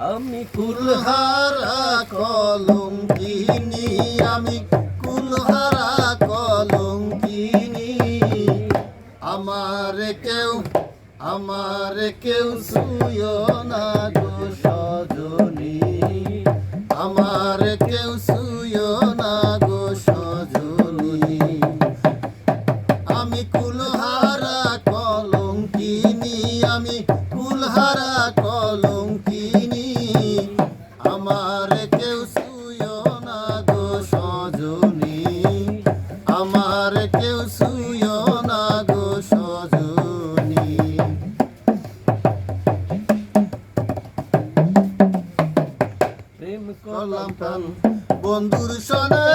আমি কুলহারা কলম কিনি আমি কুলহারা কলম কিনি আমার কেউ আমার কেউ সুয় না গো। কেউ শুয় না গো সজনী। প্রেম করলাম প্রাণ বন্ধুর সনে।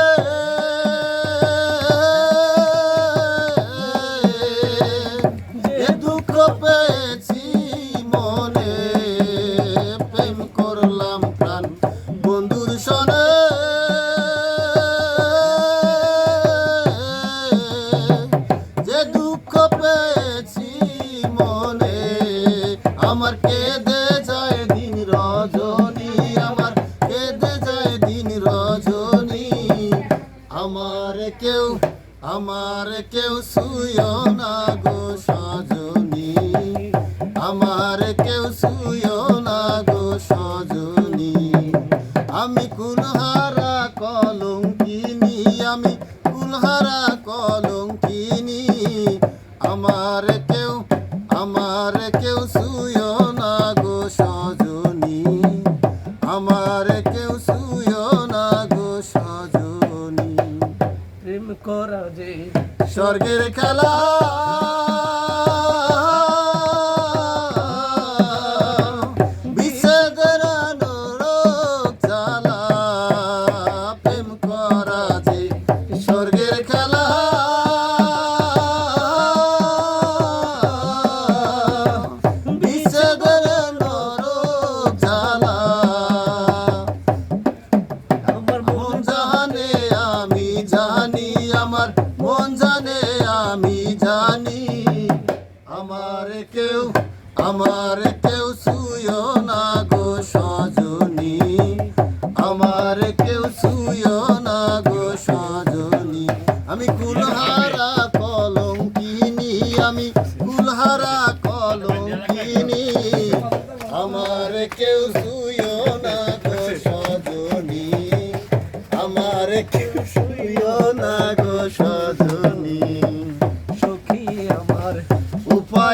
আমার কেউ শুয় না গো সজনী। আমার কেউ শুয় না গো সজনী। আমি কুলহারা স্বর্গের খেলা। জানি আমার কেউ আমার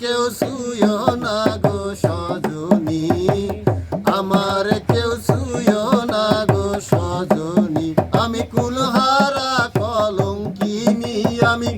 কেউ শুয় না গো সজনী। আমার কেউ শুয় না গো সজনী। আমি কুলহারা কলঙ্কিনী, আমি